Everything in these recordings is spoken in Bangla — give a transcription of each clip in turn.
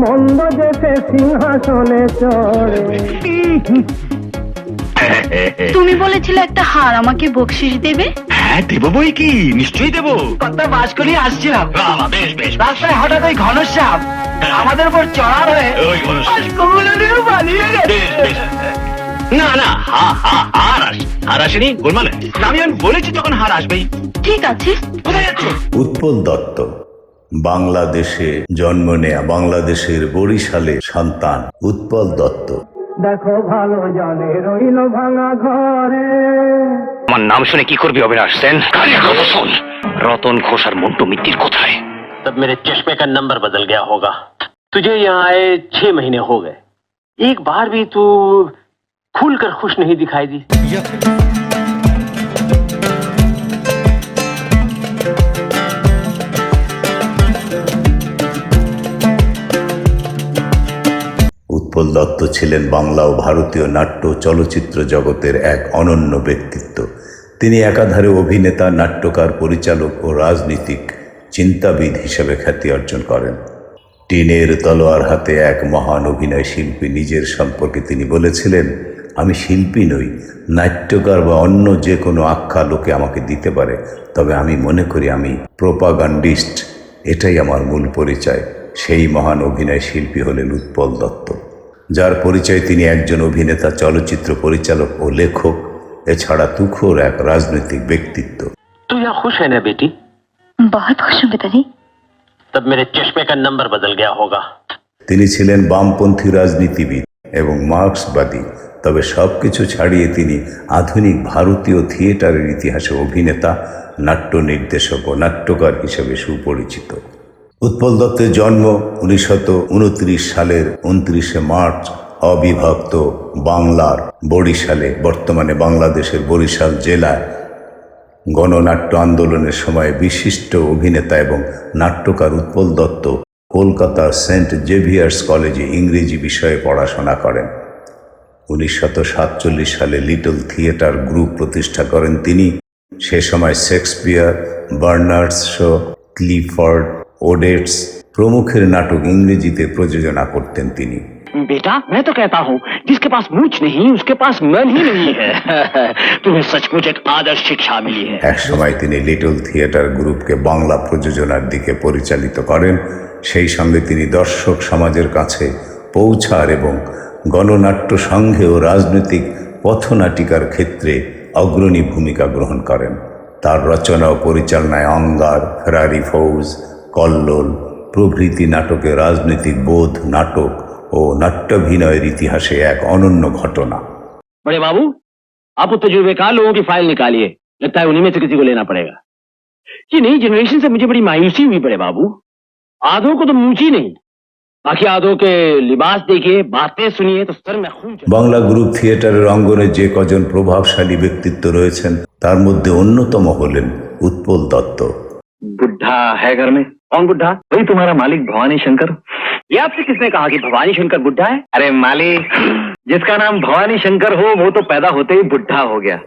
মন্দ যেতে সিংহাসনে চড়ে। তুমি বলেছিলে একটা হার আমাকে বকশিস দেবে? হ্যাঁ দেবো বই কি? নিশ্চয়ই দেবো। কত বাস করিয়ে আসছিলাম। বাবা, বেশ বেশ। রাস্তায় হঠাৎ ওই ঘনশ্যাম আমাদের উপর চড়ার হয়ে ওই ঘনশ্যাম। পালিয়ে গেছে। বেশ বেশ। না না হা হা হার আস হার আসেনি গোলমাল। আমি আমি বলেছি তখন হার আসবেই। ঠিক আছে। কোথায় যাচ্ছ? উৎপল দত্ত। বাংলাদেশে জন্ম নেয়া বাংলাদেশের বরিশালে সন্তান উৎপল দত্ত দেখো ভালো জানে রইল ভাঙা ঘরে আমার নাম শুনে কি করবি অবিনাশ সেন কানের কথা শোন রতন ঘোষ আর মন্টু মিত্তির কোথায় तब मेरे चश्मे का नंबर बदल गया होगा तुझे यहाँ आए छह महीने हो गए एक बार भी तू खुलकर खुश नहीं दिखाई दी উৎপল দত্ত ছিলেন বাংলা ও ভারতীয় নাট্য চলচ্চিত্র জগতের এক অনন্য ব্যক্তিত্ব। তিনি একাধারে অভিনেতা, নাট্যকার, পরিচালক ও রাজনীতিক চিন্তাবিদ হিসেবে খ্যাতি অর্জন করেন। টিনের তলোয়ার হাতে এক মহান অভিনয় শিল্পী নিজের সম্পর্কে তিনি বলেছিলেন, আমি শিল্পী নই, নাট্যকার বা অন্য যে কোনো আখ্যা লোকে আমাকে দিতে পারে, তবে আমি মনে করি আমি প্রোপাগান্ডিস্ট, এটাই আমার মূল পরিচয়। সেই মহান অভিনয় শিল্পী হলেন উৎপল দত্ত যার পরিচয় তিনি একজন অভিনেতা চলচ্চিত্র পরিচালক ও লেখক এছাড়া তুখোর এক রাজনৈতিক ব্যক্তিত্ব। তুই খুশ হ্যাঁ বেটি? বহুত খুশ হুম পিতাজি তব মেরে চশমে কা নম্বর বদল গয়া হোগা। তিনি ছিলেন বামপন্থী রাজনীতিবিদ এবং মার্ক্সবাদী তবে সব কিছু ছাড়িয়ে তিনি আধুনিক ভারতীয় থিয়েটারের ইতিহাসে অভিনেতা নাট্য নির্দেশক ও নাট্যকার হিসেবে সুপরিচিত। উৎপল দত্তের জন্ম উনত্রিশ সালের উনত্রিশে মার্চ, অবিভক্ত বাংলার বরিশালে, বর্তমানে বাংলাদেশের বরিশাল জেলায়। গণনাট্য আন্দোলনের সময় বিশিষ্ট অভিনেতা এবং নাট্যকার উৎপল দত্ত কলকাতা সেন্ট জেভিয়ার্স কলেজে ইংরেজি বিষয়ে পড়াশোনা করেন। সাতচল্লিশ সালে লিটল থিয়েটার গ্রুপ প্রতিষ্ঠা করেন তিনি। সে সময় Shakespeare, Bernard's Shaw Clifford ওডেটস প্রমুখের নাটক ইংরেজিতে প্রযোজনা করতেন তিনি बेटा मैं तो कहता हूँ जिसके पास मूछ नहीं उसके पास मन ही नहीं है तुम्हें सचमुच एक आदर्श शिक्षा मिली है এক সময় তিনি লিটল থিয়েটার গ্রুপকে বাংলা প্রযোজনার দিকে পরিচালিত করেন সেই সঙ্গে তিনি দর্শক সমাজের কাছে পৌঁছার এবং গণনাট্য সংঘে ও রাজনৈতিক পথনাটিকার ক্ষেত্রে অগ্রণী ভূমিকা গ্রহণ করেন তার রচনা ও পরিচালনায় অঙ্গার ফেরারি ফৌজ কল্লোল প্রভৃতি নাটকে রাজনৈতিক বোধ নাটক ও নাট্যাভিনয়ের ইতিহাসে এক অনন্য ঘটনা बड़े बाबू आप वो तजुर्बेकार लोगों की फाइल निकालिए लगता है उन्हीं में से किसी को लेना पड़ेगा ये नई जनरेशन से मुझे बड़ी मायूसी हुई बड़े बाबू आधों को तो मूची नहीं बाकी आधों के लिबास देखिए बातें सुनिए तो सर में खून चढ़- বাংলা গ্রুপ থিয়েটারের অঙ্গনে যে কজন প্রভাবশালী ব্যক্তিত্ব রয়েছেন তার মধ্যে অন্যতম হলেন উৎপল দত্ত बुढ़ा है घर में कौन बुढ़ा वही तुम्हारा मालिक भवानी शंकर ये आपसे किसने कहा कि भवानी शंकर बुढ़ा है अरे मालिक जिसका नाम भवानी शंकर हो वो तो पैदा होते ही बुढ़ा हो गया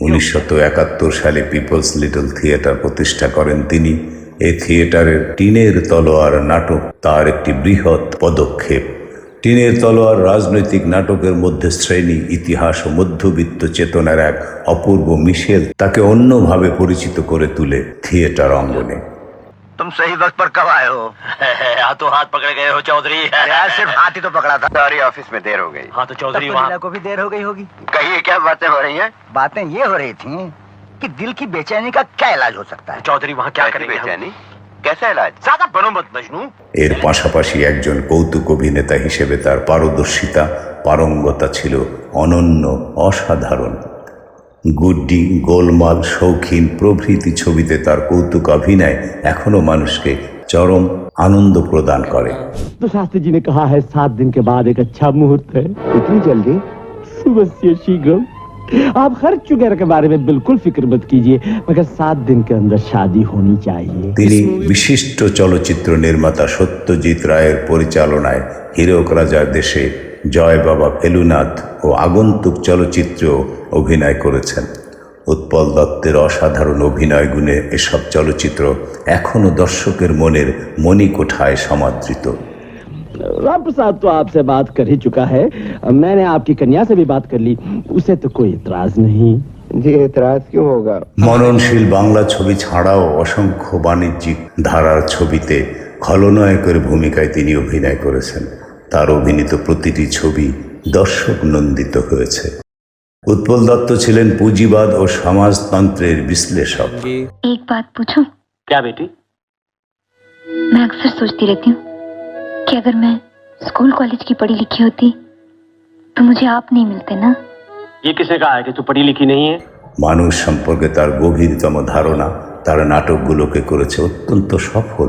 উনিশশত একাত্তর সালে পিপলস লিটল থিয়েটার প্রতিষ্ঠা করেন তিনি এই থিয়েটারের টিনের তলোয়ার নাটক তার একটি বৃহৎ পদক্ষেপ টিনের তলোয়ার রাজনৈতিক নাটকের মধ্যে শ্রেণী ইতিহাস ও মধ্যবিত্ত চেতনার এক অপূর্ব মিশেল তাকে অন্যভাবে পরিচিত করে তুলে থিয়েটার অঙ্গনে तुम सही वक्त पर कब आए हो हाथों हाथ पकड़े गए हो चौधरी यार सिर्फ हाथ ही तो पकड़ा था सारी ऑफिस में देर हो गई हाँ तो चौधरी तब तो वहाँ लीला को भी देर हो गई होगी कहिए क्या बातें हो रही हैं बातें ये हो रही थी कि दिल की बेचैनी का क्या इलाज हो सकता है चौधरी वहाँ क्या कैसी करेंगे हम? बेचैनी कैसा इलाज ज्यादा बनो मत मजनू এর পাশাপাশি একজন কৌতুক অভিনেতা হিসেবে তার পারদর্শিতা পারঙ্গতা ছিল অনন্য অসাধারণ গুড্ডি গোলমাল শৌখিন প্রভৃতি ছবিতে তার কৌতুক অভিনয় এখনও মানুষকে চরম আনন্দ প্রদান করে तो शास्त्री जी ने कहा है सात दिन के बाद एक अच्छा मुहूर्त है इतनी जल्दी सुबह से शीघ्र आप खर्च वगैरह के बारे में बिल्कुल फिक्र मत कीजिए मगर सात दिन के अंदर शादी होनी चाहिए তিনি বিশিষ্ট চলচ্চিত্র নির্মাতা সত্যজিৎ রায়ের পরিচালনায় হীরক রাজার দেশে জয় বাবা ফেলুনাথ ও আগন্তুক চলচ্চিত্রেও অভিনয় করেছেন উৎপল দত্তের অসাধারণ অভিনয় গুণে এসব চলচ্চিত্র এখনও দর্শকের মনের মণিকোঠায় সমাদৃত राम प्रसाद तो आपसे बात कर ही चुका है मैंने आपकी कन्या से भी बात कर ली उसे तो कोई इतराज नहीं जी एतराज क्यों होगा মননশীল বাংলা ছবি ছাড়াও অসংখ্য বাণিজ্যিক ধারার ছবিতে খলনায়কের ভূমিকায় তিনি অভিনয় করেছেন তার অভিনীত প্রতিটি ছবি দর্শক নন্দিত হয়েছে উৎপল দত্ত ছিলেন পুঁজিবাদ ও সমাজতন্ত্রের বিশ্লেষক एक बात पूछूं क्या बेटी मैं अक्सर सोचती रहती हूँ कि अगर मैं स्कूल कॉलेज की पढ़ी लिखी होती तो मुझे आप नहीं मिलते ना ये किसने कहा है कि तू पढ़ी लिखी नहीं है মানুষ সম্পর্কে তার গভীরতম ধারণা তার নাটকগুলোকে করেছে অত্যন্ত সফল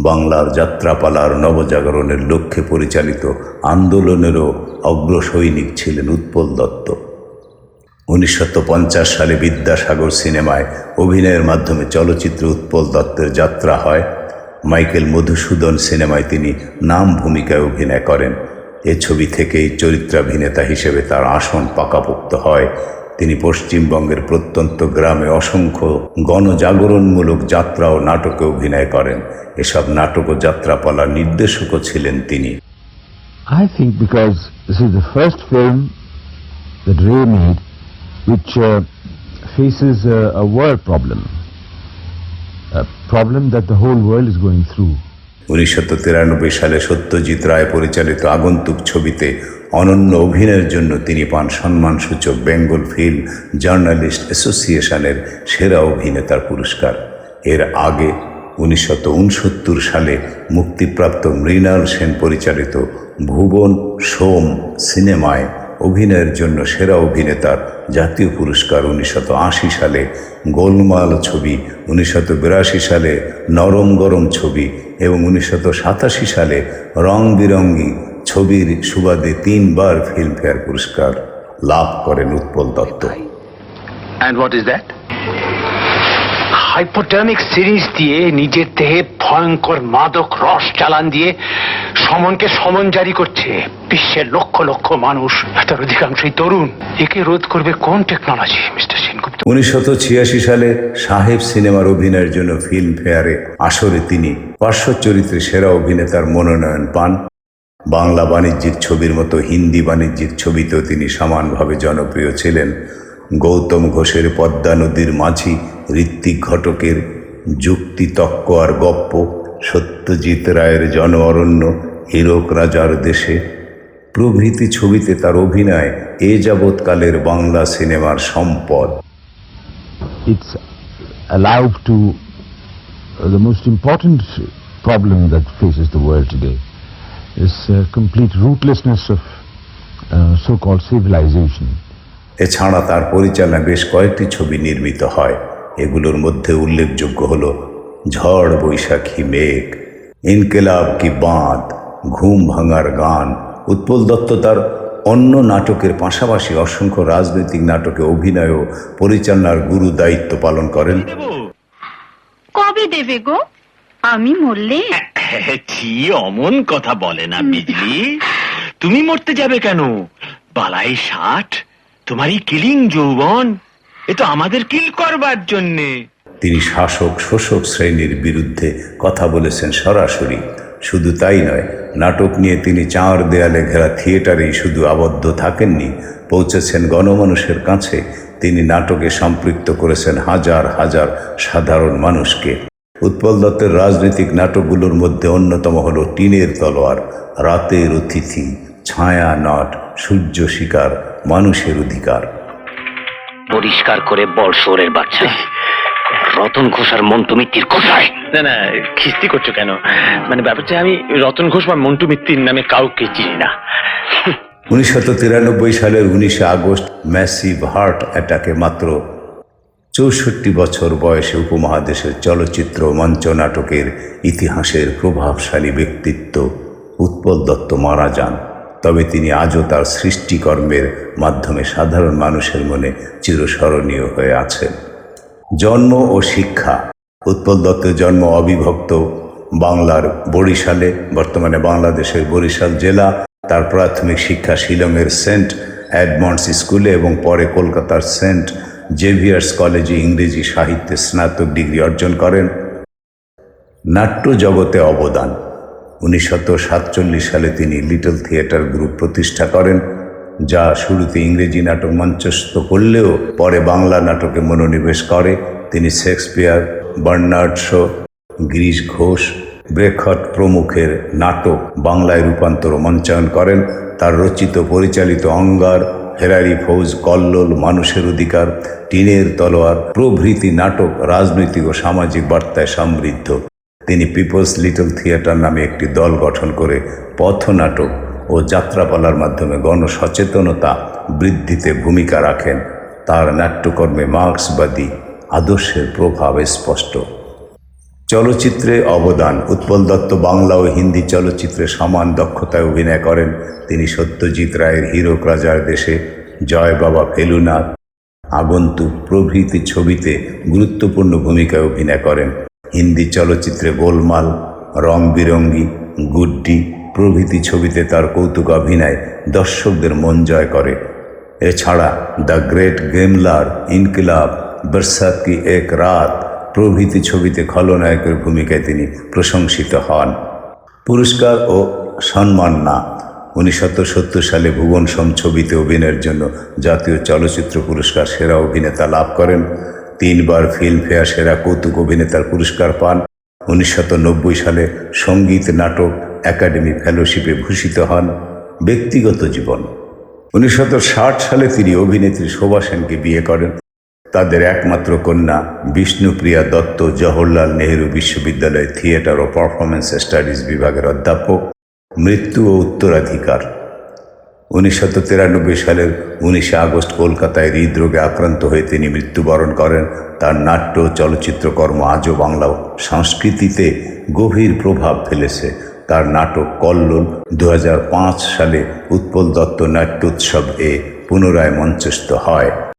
বাংলার যাত্রাপালার নবজাগরণের লক্ষ্যে পরিচালিত আন্দোলনেরও অগ্রসৈনিক ছিলেন উৎপল দত্ত। উনিশশো সালে বিদ্যাসাগর সিনেমায় অভিনয়ের মাধ্যমে চলচ্চিত্র উৎপল দত্তের যাত্রা হয়। মাইকেল মধুসূদন সিনেমায় তিনি নাম ভূমিকায় অভিনয় করেন। এ ছবি থেকেই চরিত্রাভিনেতা হিসেবে তার আসন পাকাপোক্ত হয়। তিনি পশ্চিমবঙ্গের প্রত্যন্ত গ্রামে অসংখ্য গণজাগরণমূলক যাত্রা ও নাটকে অভিনয় করেন এসব নাটক ও যাত্রাপালার নির্দেশকও ছিলেন তিনি I think because this is the first film that Ray made which uh, faces a, a world problem, a problem that the whole world is going through. উনিশশো তিরানব্বই সালে সত্যজিৎ রায় পরিচালিত আগন্তুক ছবিতে অনন্য অভিনয়ের জন্য তিনি পান সম্মানসূচক বেঙ্গল ফিল্ম জার্নালিস্ট অ্যাসোসিয়েশনের সেরা অভিনেতার পুরস্কার। এর আগে উনিশশো উনসত্তর সালে মুক্তিপ্রাপ্ত মৃণাল সেন পরিচালিত ভুবন সোম সিনেমায় অভিনয়ের জন্য সেরা অভিনেতার জাতীয় পুরস্কার উনিশশো সালে গোলমাল ছবি উনিশশো সালে নরম গরম ছবি এবং উনিশশো সালে রং বিরঙ্গি ছবির সুবাদে তিনবার ফিল্মফেয়ার পুরস্কার লাভ করেন উৎপল দত্ত। হাইপোটার্মিক সিরিজ দিয়ে নিজের দেহে ভয়ঙ্কর মাদক রস চালান দিয়ে সমনকে সমন জারি করছে বিশ্বের লক্ষ লক্ষ মানুষ। তার অধিকাংশই তরুণ। একে রোধ করবে কোন টেকনোলজি মিস্টার সেনগুপ্ত? উনিশশো সালে সাহেব সিনেমার অভিনয়ের জন্য ফিল্মফেয়ারে আসরে তিনি পার্শ্ব চরিত্রে সেরা অভিনেতার মনোনয়ন পান। বাংলা বাণিজ্যিক ছবির মতো হিন্দি বাণিজ্যিক ছবিতেও তিনি সমানভাবে জনপ্রিয় ছিলেন। গৌতম ঘোষের পদ্মা নদীর মাঝি ঋত্বিক ঘটকের যুক্তি তক্ক আর গপ্প সত্যজিৎ রায়ের জন অরণ্য হীরক রাজার দেশে প্রভৃতি ছবিতে তার অভিনয় এ যাবৎকালের বাংলা সিনেমার সম্পদ to uh, the most important problem that faces the world today is uh, complete rootlessness of uh, so-called civilization. এছাড়া তার পরিচালনায় বেশ কয়েকটি ছবি নির্মিত হয়। এগুলোর মধ্যে উল্লেখযোগ্য হল ঝড় বৈশাখী মেঘ ইনকেলাব কি বাঁধ ঘুম ভাঙার গান। উৎপল দত্ত তার অন্য নাটকের পাশাপাশি অসংখ্য রাজনৈতিক নাটকে অভিনয় ও পরিচালনার গুরু দায়িত্ব পালন করেন। কবে দেবে গো? আমি মরলে? ছি অমন কথা বলে না বিজলি। তুমি মরতে যাবে কেন? বালাই ষাট? তোমারই কিলিং যৌবন, এ তো আমাদের কিল করবার জন্যে। তিনি শাসক শোষক শ্রেণির বিরুদ্ধে কথা বলেছেন সরাসরি। শুধু তাই নয়, নাটক নিয়ে তিনি চার দেয়ালে ঘেরা থিয়েটারেই শুধু আবদ্ধ থাকেননি, পৌঁছেছেন গণমানুষের কাছে। তিনি নাটকে সম্পৃক্ত করেছেন হাজার হাজার সাধারণ মানুষকে। উৎপল দত্তের রাজনৈতিক নাটকগুলোর মধ্যে অন্যতম হল টিনের তলোয়ার, রাতের অতিথি ছায়া নট সূর্য শিকার মানুষের অধিকার। পরিষ্কার করে বল বাচ্চা। রতন ঘোষ আর মন্টু মিত্তির কোথায়? না না খিস্তি করছ কেন? মানে ব্যাপারটা আমি রতন ঘোষ বা মন্টু মিত্তির নামে কাউকে চিনি না। উনিশশো তিরানব্বই সালের উনিশে আগস্ট ম্যাসিভ হার্ট অ্যাটাকে মাত্র চৌষট্টি বছর বয়সে উপমহাদেশের চলচ্চিত্র ও মঞ্চ নাটকের ইতিহাসের প্রভাবশালী ব্যক্তিত্ব উৎপল দত্ত মারা যান। তবে তিনি আজও তার সৃষ্টিকর্মের মাধ্যমে সাধারণ মানুষের মনে চিরস্মরণীয় হয়ে আছেন। জন্ম ও শিক্ষা। উৎপল দত্তের জন্ম অবিভক্ত। বাংলার বরিশালে, বর্তমানে বাংলাদেশের বরিশাল জেলা। তার প্রাথমিক শিক্ষা শিলংয়ের সেন্ট অ্যাডমন্ডস স্কুলে এবং পরে কলকাতার সেন্ট জেভিয়ার্স কলেজে ইংরেজি সাহিত্যে স্নাতক ডিগ্রি অর্জন করেন। নাট্য জগতে অবদান। উনিশশো সাতচল্লিশ সালে তিনি লিটল থিয়েটার গ্রুপ প্রতিষ্ঠা করেন, যা শুরুতে ইংরেজি নাটক মঞ্চস্থ করলেও পরে বাংলা নাটকে মনোনিবেশ করে। তিনি Shakespeare, Bernard Shaw, Girish Ghosh Brecht প্রমুখের নাটক বাংলায় রূপান্তর মঞ্চায়ন করেন। তার রচিত, পরিচালিত অঙ্গার ফেরারি ফৌজ, কল্লোল, মানুষের অধিকার, টিনের তলোয়ার প্রভৃতি নাটক রাজনৈতিক ও সামাজিক বার্তায় সমৃদ্ধ। তিনি পিপলস লিটল থিয়েটার নামে একটি দল গঠন করে পথনাটক ও যাত্রাপালার মাধ্যমে গণসচেতনতা বৃদ্ধিতে ভূমিকা রাখেন। তার নাট্যকর্মে মার্ক্সবাদী আদর্শের প্রভাব স্পষ্ট। চলচ্চিত্রে অবদান, উৎপল দত্ত বাংলা ও হিন্দি চলচ্চিত্রে সমান দক্ষতায় অভিনয় করেন। তিনি সত্যজিৎ রায়ের হীরক রাজার দেশে জয় বাবা ফেলুনাথ আগন্তুক প্রভৃতি ছবিতে গুরুত্বপূর্ণ ভূমিকায় অভিনয় করেন। হিন্দি চলচ্চিত্রে গোলমাল রং বিরঙ্গি গুড্ডি প্রভৃতি ছবিতে তার কৌতুক অভিনয় দর্শকদের মন জয় করে। এছাড়া দ্য গ্রেট গেমলার ইনকিলাব, বরসাত কি এক রাত প্রভৃতি ছবিতে খলনায়কের ভূমিকায় তিনি প্রশংসিত হন। পুরস্কার ও সম্মান না উনিশশো সত্তর সালে ভুবন সোম ছবিতে অভিনয়ের জন্য জাতীয় চলচ্চিত্র পুরস্কার সেরা অভিনেতা লাভ করেন। তিনবার ফিল্মফেয়ার সেরা কৌতুক অভিনেতার পুরস্কার পান। উনিশশো নব্বই সালে সংগীত নাটক একাডেমি ফেলোশিপে ভূষিত হন ব্যক্তিগত জীবন। উনিশশো ষাট সালে তিনি অভিনেত্রী শোভা সেনকে বিয়ে করেন। তাদের একমাত্র কন্যা বিষ্ণুপ্রিয়া দত্ত জওহরলাল নেহেরু বিশ্ববিদ্যালয় থিয়েটার ও পারফরমেন্স স্টাডিজ বিভাগের অধ্যাপক, মৃত্যু ও উত্তরাধিকার। উনিশশো তিরানব্বই সালের উনিশে আগস্ট কলকাতায় হৃদরোগে আক্রান্ত হয়ে তিনি মৃত্যুবরণ করেন। তার নাট্য চলচ্চিত্র চলচ্চিত্রকর্ম আজও বাংলা সংস্কৃতিতে গভীর প্রভাব ফেলেছে। তার নাটক কল্লোল দু হাজার পাঁচ সালে উৎপল দত্ত নাট্যোৎসব এ পুনরায় মঞ্চস্থ হয়।